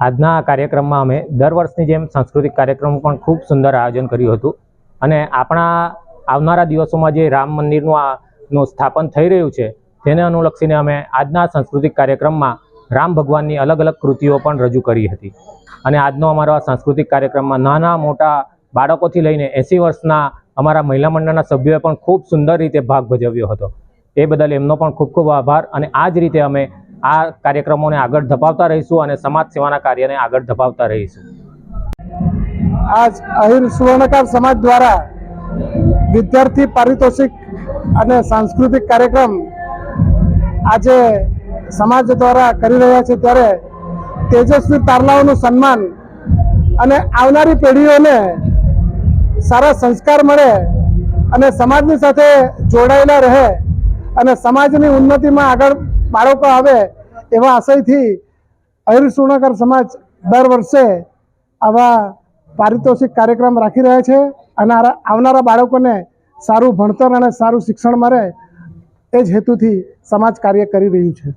આજના કાર્યક્રમમાં અમે દર વર્ષની જેમ સાંસ્કૃતિક કાર્યક્રમ પણ ખૂબ સુંદર આયોજન કર્યું હતું. અને આપણા આવનારા દિવસોમાં જે રામ મંદિરનું આ નું સ્થાપન થઈ રહ્યું છે, તેને અનુલક્ષીને અમે આજના સાંસ્કૃતિક કાર્યક્રમમાં રામ ભગવાનની અલગ અલગ કૃતિઓ પણ રજૂ કરી હતી. અને આજનો અમારો આ સાંસ્કૃતિક કાર્યક્રમમાં નાના મોટા બાળકોથી લઈને એંસી વર્ષના અમારા મહિલા મંડળના સભ્યોએ પણ ખૂબ સુંદર રીતે ભાગ ભજવ્યો હતો. એ બદલ એમનો પણ ખૂબ ખૂબ આભાર અને આ જ રીતે અમે આ કાર્યક્રમોને આગળ ધપાવતા રહીશું અને સમાજ સેવાના કાર્યને આગળ ધપાવતા રહીશું. આજ અહીર સુવર્ણકાર સમાજ દ્વારા વિદ્યાર્થી પારિતોષિક અને સાંસ્કૃતિક કાર્યક્રમ આજે સમાજ દ્વારા કરી રહ્યા છે ત્યારે તેજસ્વી તારલાઓનું સન્માન અને આવનારી પેઢીઓને સારા સંસ્કાર મળે અને સમાજની સાથે જોડાયેલા રહે અને સમાજની ઉન્નતિમાં આગળ બાળકો આવે એવા આશયથી અહિર સુવર્ણકાર સમાજ દર વર્ષે આવા પારિતોષિક કાર્યક્રમ રાખી રહ્યા છે અને આવનારા બાળકોને સારું ભણતર અને સારું શિક્ષણ મળે એ જ હેતુથી સમાજ કાર્ય કરી રહ્યું છે.